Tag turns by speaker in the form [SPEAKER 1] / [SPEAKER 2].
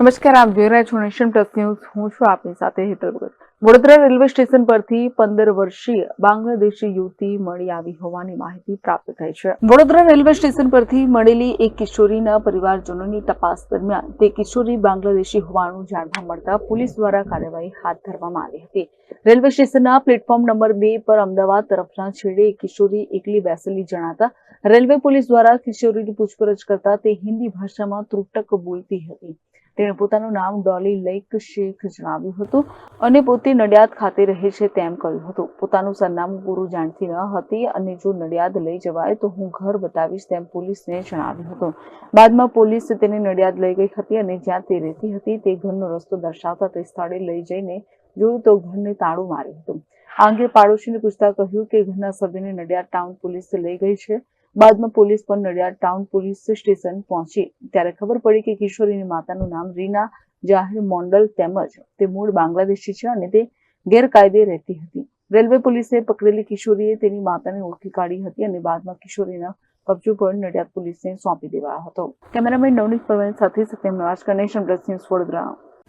[SPEAKER 1] નમસ્કાર, આપ જોઈ રહ્યા છો નેશન પ્લસ ન્યૂઝ. હું છું આપની સાથે હેતલ ભગત. વડોદરા રેલવે સ્ટેશન પરથી પંદર વર્ષીય બાંગ્લાદેશી યુવતી મળી આવી હોવાની માહિતી પ્રાપ્ત થઈ છે. વડોદરા રેલવે સ્ટેશન પરથી મળેલી એક કિશોરીના પરિવારજનોની તપાસ દરમિયાન તે કિશોરી બાંગ્લાદેશી હોવાનું જાણવા મળતા પોલીસ દ્વારા કાર્યવાહી હાથ ધરવામાં આવી હતી. રેલવે સ્ટેશનના પ્લેટફોર્મ નંબર બે પર અમદાવાદ તરફના છેડે કિશોરી એકલી બેસેલી જણાતા રેલવે પોલીસ દ્વારા કિશોરીની પૂછપરછ કરતા તે હિન્દી ભાષામાં ત્રુટક બોલતી હતી. તેણે પોતાનું નામ ડોલી લૈક શેખ જણાવ્યું હતું અને પોતે નડિયાદ ખાતે રહે છે તેમ કહ્યું હતું. પોતાનું સરનામું પૂરું જાણતી ન હતી અને જો નડિયાદ લઈ જવાય તો હું ઘર બતાવીશ તેમ પોલીસને જણાવ્યું હતું. બાદમાં પોલીસ તેને નડિયાદ લઈ ગઈ હતી અને જ્યાં તે રહેતી હતી તે ઘરનો રસ્તો દર્શાવતા તે સ્થળે લઈ જઈને જોયું તો ઘરને તાળું માર્યું હતું. આ અંગે પાડોશીને પૂછતા કહ્યું કે ઘરના સભ્યને નડિયાદ ટાઉન પોલીસ લઈ ગઈ છે. બાદમાં પોલીસ પણ નડિયાદ ટાઉન પોલીસ સ્ટેશન પહોંચી. ત્યારે ખબર પડી કે કિશોરીની માતાનું નામ રીના જાહેર મોન્ડલ તેમજ તે મૂળ બાંગ્લાદેશી છે અને તે ગેરકાયદે રહેતી હતી. રેલવે પોલીસે પકડેલી કિશોરીએ તેની માતાને ઓળખી કાઢી હતી અને બાદમાં કિશોરીના કબજો પણ નડિયાદ પોલીસને સોંપી દેવાયો હતો. કેમેરામેન નવનીત પવન સાથે સત્યમ નવાજ ગણેશ પ્લસ ન્યૂઝ વડોદરા.